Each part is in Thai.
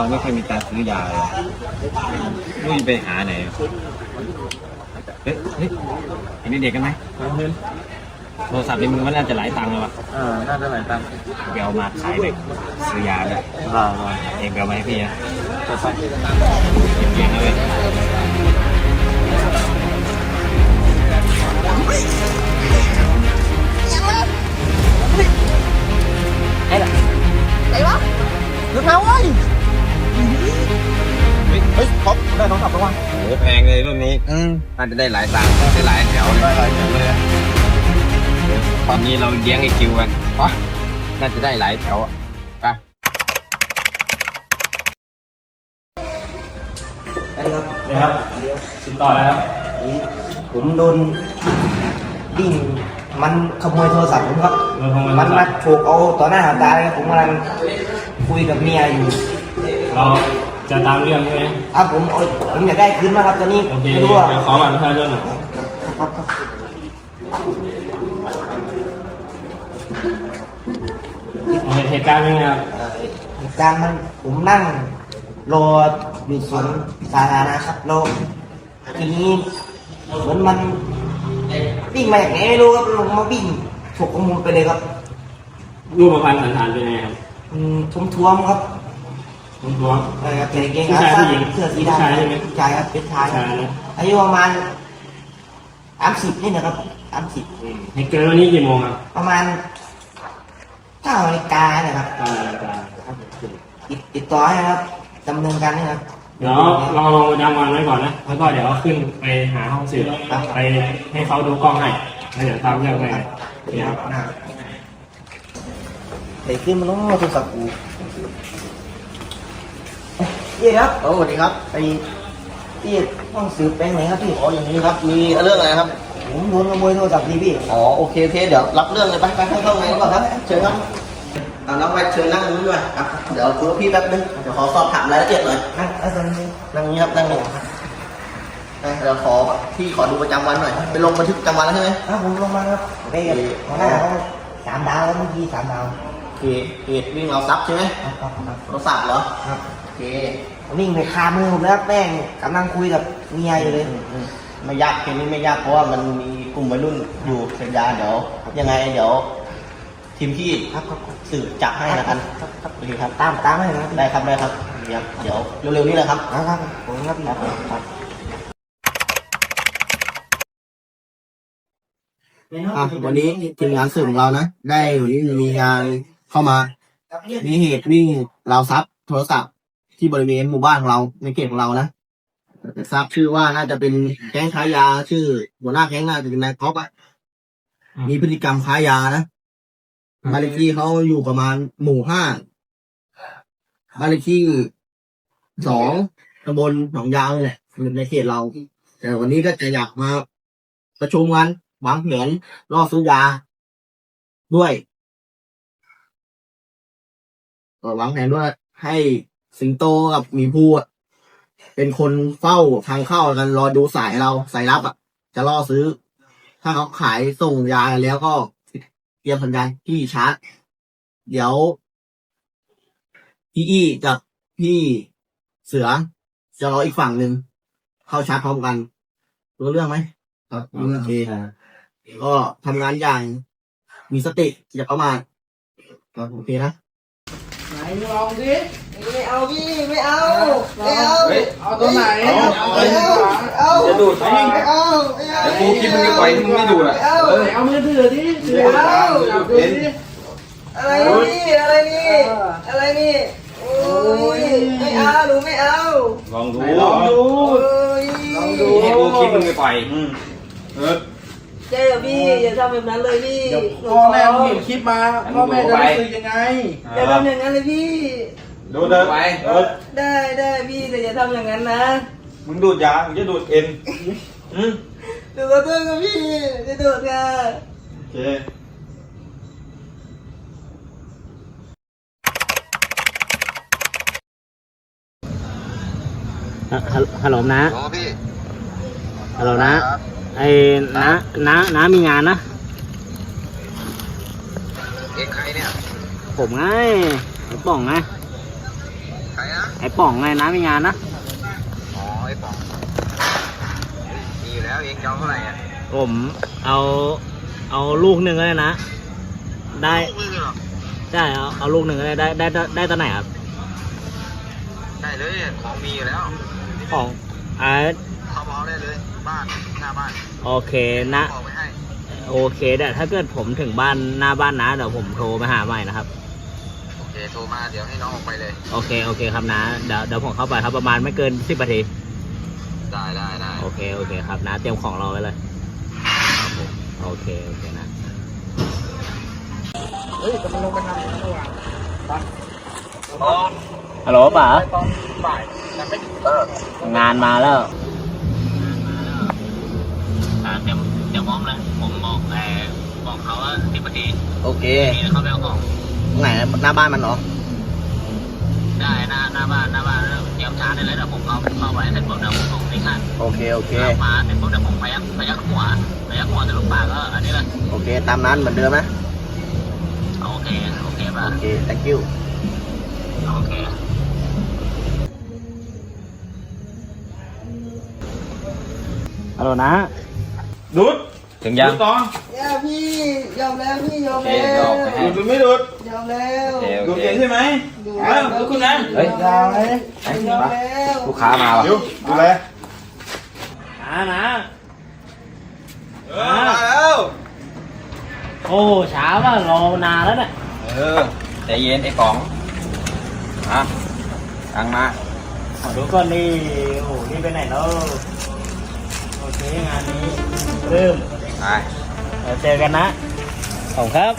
เราไม่ค่อยมีการซื้อยาเลยไม่รู้จะไปหาไหนเฮ้ยเฮ้ยเห็นเด็กกันไหมเห็นโทรศัพท์ในมือมันน่าจะหลายตังค์เลยวะอ่าน่าจะหลายตังค์เดี๋ยวเอามาขายเด็กซื้อยาด้วยอ่าอ่าเองเดี๋ยวมาให้พี่นะจะไปเก่งๆนะเว้ยไหนวะหยุดมาเว้ย เฮ้ยครบได้โทรศัพท์แล้ววะโหแพงเลยรุ่นนี้อืมน่าจะได้หลายตังค์ได้หลายแถวเลยได้หลายแถวเลยอะตอนนี้เราเลี้ยงไอคิวกันวะน่าจะได้หลายแถวอะไปได้ครับนะครับติดต่อแล้วครับผมโดนดิ่งมันขโมยโทรศัพท์ผมครับเราทำงานมันมาโฉกเอาต่อหน้าต่อตาเลยครับผมกำลังคุยกับเมียอยู่ เราจะตามเรื่องใช่ไหมอะผมเอาผมอยากได้คืนมากครับตอนนี้โอเคไม่รู้ว่าเดี๋ยวขอบัตรประชาชนหน่อยครับครับโอเคเหตุการณ์เป็นไงครับเอ่อเหตุการณ์มันผมนั่งรออยู่สวนสาธารณะครับแล้วทีนี้เหมือนมันวิ่งมาอย่างไหนไม่รู้ครับลงมาวิ่งฉกของผมไปเลยครับรูปพันธ์สันฐานเป็นไงครับ อืมทุ่มท้วมครับ ผมท้วงเออใส่กางเกงผู้ขาชายสั้นผู้หญิงเสื้อสีผู้ดำชายใช่ไหมผู้ชายครับเป็นชายผู้ชายนะอายุประมาณสามสิบนี่นะครับสามสิบอืมเหตุเกิดวันนี้กี่โมงครับประมาณเก้านาฬิกาเนี่ยครับตอนนาฬิกาติดติดต่อให้นะครับดำเนินการนี่ครับเดี๋ยวเราลงประจำวันไว้ก่อนนะแล้วก็เดี๋ยวขึ้นไปหาห้องสืบไปให้เขาดูกล้องให้แล้วเดี๋ยวตามเรื่องไปเนี่ยครับเด็กขึ้นมันต้องโทรศัพท์กู เยี่ยครับโอ้สวัสดีครับไอ้ที่ห้องสืบแปลงไหนครับพี่อ๋ออย่างนี้ครับมีเรื่องอะไรครับผมโดนขโมยโทรศัพท์นี่พี่อ๋อโอเคโอเคเดี๋ยวรับเรื่องเลยไปไปให้เข้าไงก่อนครับเชิญครับเอาน้องไปเชิญนั่งตรงนี้ด้วยครับเดี๋ยวคุยกับพี่แป๊บนึงเดี๋ยวขอสอบถามรายละเอียดหน่อยนั่งแล้วตอนนี้นั่งนี้ครับนั่งนี้นะเดี๋ยวขอพี่ขอดูประจำวันหน่อยไปลงบันทึกประจำวันแล้วใช่ไหมอ้าวผมลงมาครับไปกับหัวหน้าเขาสามดาวแล้วเมื่อกี้สามดาวเหตุเหตุวิ่งเราทรัพย์ใช่ไหมครับครับครับโทรศัพท์เหรอครับโอ เควิ่งไปคามือผมแล้วแม่งกำลังคุยกับเมียอยู่เลยอืมอืมไม่ยากเคสนี้ไม่ยากเพราะว่ามันมีกลุ่มวัยรุ่นอยู่เสพยาเดี๋ยวยังไงเดี๋ยวทีมพี่ครับครับครับสืบจับให้แล้วกันครับครับโอเคครับตามตามให้นะครับได้ครับได้ครับเดี๋ยวเดี๋ยวเร็วๆนี้แหละครับครับครับผมครับพี่ครับอะวันนี้ทีมงานสื่อของเรานะ ได้วันนี้มีงานเข้ามา มีเหตุวิ่งราวทรัพย์โทรศัพท์ ที่บริเวณหมู่บ้านของเราในเขตของเรานะทราบชื่อว่าน่าจะเป็นแก๊งค้ายา ชื่อ หัวหน้าแก๊งน่าจะเป็นนายก๊อฟอะมีพฤติกรรมค้ายานะบ้านเลขที่เขาอยู่ประมาณหมู่ห้าบ้านเลขที่สองตำบลหนองยาวเนี่ยอยู่ในเขตเรา แต่วันนี้ก็จะอยากมาประชุมกันวางแผนล่อซื้อยา ด้วยก็วางแผนว่าให้ สิงโตกับหมีภูอะเป็นคนเฝ้าทางเข้ากันรอดูสายเราสายลับอะ จะล่อซื้อ ถ้าเขาขายส่งยาแล้วก็เตรียมสัญญาณที่ชาร์จเดี๋ยวพี่อี้กับพี่เสือ จะรออีกฝั่งหนึ่งเข้าชาร์จพร้อมกันรู้เรื่องไหมครับโอเคก็ทำงานอย่างมีสติอย่าประมาทก็โอเคนะไไม่เอาพี่ไม่เอาไม่เอาเฮ้ยเอาตัวไหนเอาเอาไม่เอาจะดูดไหมไม่เอาไม่เอากูคิดมึงจะปล่อยที่มึงไม่ดูดอะเอาเอามือถือดิถือเอาดูดิอะไรนี่อะไรนี่อะไรนี่โอ้ยไม่เอาหนูไม่เอาลองดูลองดูลองดูให้กูคิดมึงจะปล่อยเออเจ๊พี่อย่าทำแบบนั้นเลยพี่พ่อแม่เห็นคลิปมาพ่อแม่จะรู้สึกยังไงอย่าทำอย่างนั้นเลยพี่ ดูเดินไปเออได้ได้พี่แต่อย่าทำอย่างนั้นนะ มึงดูดยา มึงจะดูดเอ็นอืมหนูขอโทษกับพี่จะโดดค่ะโอเคฮัลโหลนะฮัลโหลนะไอ้น้าน้าน้ามีงานนะ เองใครเนี่ยผมไงไอ้ป่องไงอรนะ ไอ้ป่องไงนะมีงานนะอ๋อไอ้ป๋องมีอยู่แล้วเองจะเอาเท่าไหร่อะผมเอาเอาลูกหนึ่งก็ได้นะ ได้มือหรอได้เอาเอาลูกหนึ่งก็ได้ได้ได้ได้ได้ตอนไหนครับได้เลยของมีอยู่แล้วของอ่าเข้ามาเอาได้เลยบ้านหน้าบ้านโอเคนะบอกไปให้โอเคเดี๋ยวถ้าเกิดผมถึงบ้านหน้าบ้านนะเดี๋ยวผมโทรไปหาใหม่นะครับ โอเคโทรมาเดี๋ยวให้น้องออกไปเลย โอเค โอเคครับนะเดี๋ยวเดี๋ยวผมเข้าไปครับประมาณไม่เกินสิบนาที ได้ได้ได้โอเค โอเคครับนะ เตรียมของเราไว้เลย ครับผม โอเค โอเคนะ เฮ้ยจะมาลงไปทำอะไรวะฮัลโหลป๋าตอนบ่ายแต่ไม่เอองานมาแล้วอ่าเตรียมเตรียมพร้อมแล้วผมบอกแต่บอกเขาว่าสิบนาทีโอเคนี่เขาไปเอาของ ไหนหน้าบ้านมันเหรอ ได้หน้าหน้าบ้านหน้าบ้านแล้วเตรียมชาร์จได้เลยเดี๋ยวผมเอาเข้าไว้เสร็จปุ๊บเดี๋ยวผมส่งที่ขั้นโอเค โอเค เอามาเสร็จปุ๊บเดี๋ยวผมพยักพยักหัวพยักหัวแต่ลูกปากก็อันนี้เลยโอเค ตามนั้นเหมือนเดิมนะ โอเคโอเคป่ะโอเค thank you โอเค ฮัลโหลนะ ดูด ถึงยัง ดูดต่อ อย่าพี่ยอมแล้วพี่ยอมโอเคเดี๋ยวออกไปให้ดูดหรือไม่ดูดยอมแล้วโอเคโอดูดเคเก่งใช่ไหมเออดูคุณนะเฮ้ยยอมไหมยอมมาแล้วลูกค้ามาว่ะดูดูแลนะนะเออมาแล้วโอ้ช้าว่ะรอนานแล้วเนี่ยเออใจเย็นไอ้ป๋องอะตังมาขอดูก่อนนี่โอ้โหนี่ไปไหนแล้วโอเคงานนี้เริ่มไป เดี๋ยวเจอกันนะขอบคุณครับ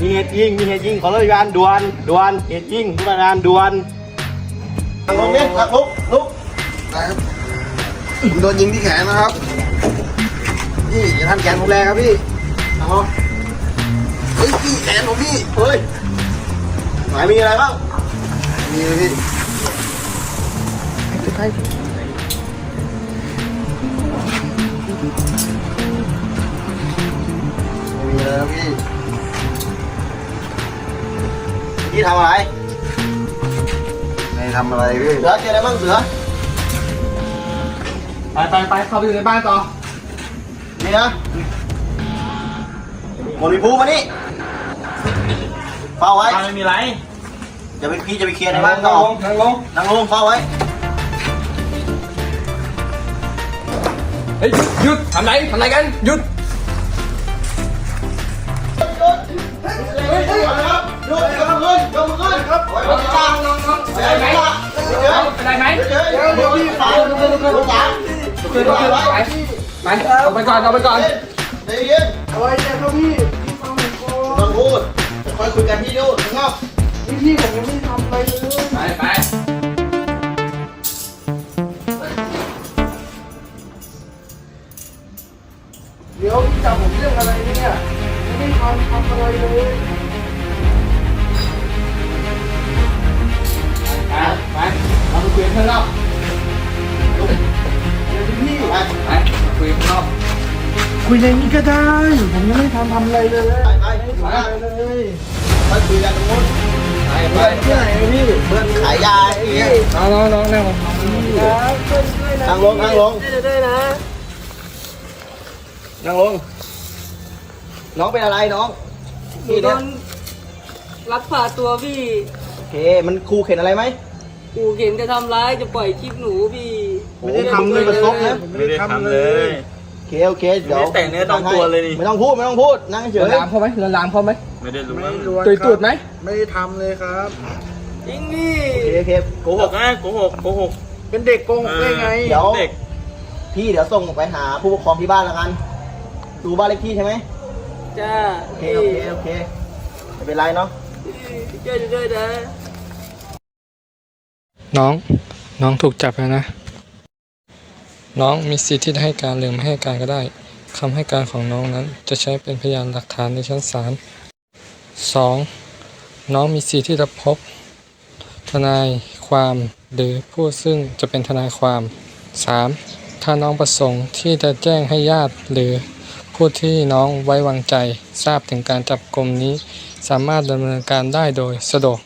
มีเหตุยิงมีเหตุยิงขอราชการด่วนด่วนเหตุยิงราชการด่วนนั่งลงนี่นั่งลุกลุกโดนยิงที่แขนนะครับ พี่อย่าทำแขนผมแรงครับพี่นั่งลงเฮ้ยพี่แขนผมพี่เฮ้ยหมายมีอะไรบ้างมีเลยพี่ใกล้ไม่มีเลยครับพี่พี่ทำอะไรไม่ทำอะไรพี่เสือเจออะไรบ้างเสือไปไปไปเข้าไปอยู่ในบ้านต่อ นี่นะหมดมีภูมานี่เฝ้าไว้ ไม่มีไรจะไปพี่จะไปเคลียร์ในบ้านต่อนั่งลงนั่งลงเฝ้าไว้ เฮ้ยหยุดทำไรทำไรกันหยุดเฮ้ยครับยกมือยกมือขึ้นครับยกมือขึ้นได้ไหมได้ไหม เดี๋ยวเดี๋ยวเดี๋ยวพี่สาวลุกขึ้นลุกขึ้นลุกขึ้นลุกขึ้นลุกขึ้นไว้ไปเอาไปก่อนเอาไปก่อนใจเย็นอะไรเนี่ยครับพี่ต้องพูดค่อยคุยกันที่นู่นข้างนอกไปไปเดี๋ยวจับผมเรื่องอะไรเนี่ยไม่ได้ทำทำอะไรเลยไปไปเราไปคุยกันข้างนอกพี่ไปไป คุยกันข้างนอกคุยในนี้ก็ได้ ผมยังไม่ทำทำอะไรเลยไปไปไปเลยไปคุยกันตรงนู้นไปไปที่ไหนพี่เพื่อนขายยาอย่างเงี้ยน้องน้องน้องนั่งลงนั่งลงนั่งลงได้นะนั่งลงน้องเป็นอะไรน้องหนูโดนลักพาตัวพี่โอเคมันครูเข็นอะไรไหมกูเห็นจะทำร้ายจะปล่อยคลิปหนูพี่ ไม่ได้ทำเลยมันซกนะไม่ได้ทำเลยโอเคโอเคเดี๋ยวไม่ได้แต่งเนื้อต้องตัวเลยนี่ไม่ต้องพูดไม่ต้องพูดนั่งเฉเรือยลามเขาไหมเรือลามเขาไหมไม่ได้รู้ตุยตูดไหมไม่ได้ทำเลยครับจริงพี่โอเคโอเคโกหกนะโกหกโกหกเป็นเด็กโกหกได้ไงเดี๋ยวเด็กพี่เดี๋ยวส่งไปหาผู้ปกครองที่บ้านแล้วกัน ดูบ้านเลขที่ใช่ไหมจ้าโอเคพี่โอเคโอเคไม่เป็นไรเนาะช่วยด้วยนะน้อง น้องถูกจับแล้วนะ น้องมีสิทธิ์ที่จะให้การหรือไม่ให้การก็ได้คำให้การของน้องนั้นจะใช้เป็นพยานหลักฐานในชั้นศาล 2. น้องมีสิทธิ์ที่จะพบ ทนายความหรือผู้ซึ่งจะเป็นทนายความ 3. ถ้าน้องประสงค์ที่จะแจ้งให้ญาติหรือผู้ที่น้องไว้วางใจ ทราบถึงการจับกลุ่มนี้ สามารถดำเนินการได้โดยสะดวก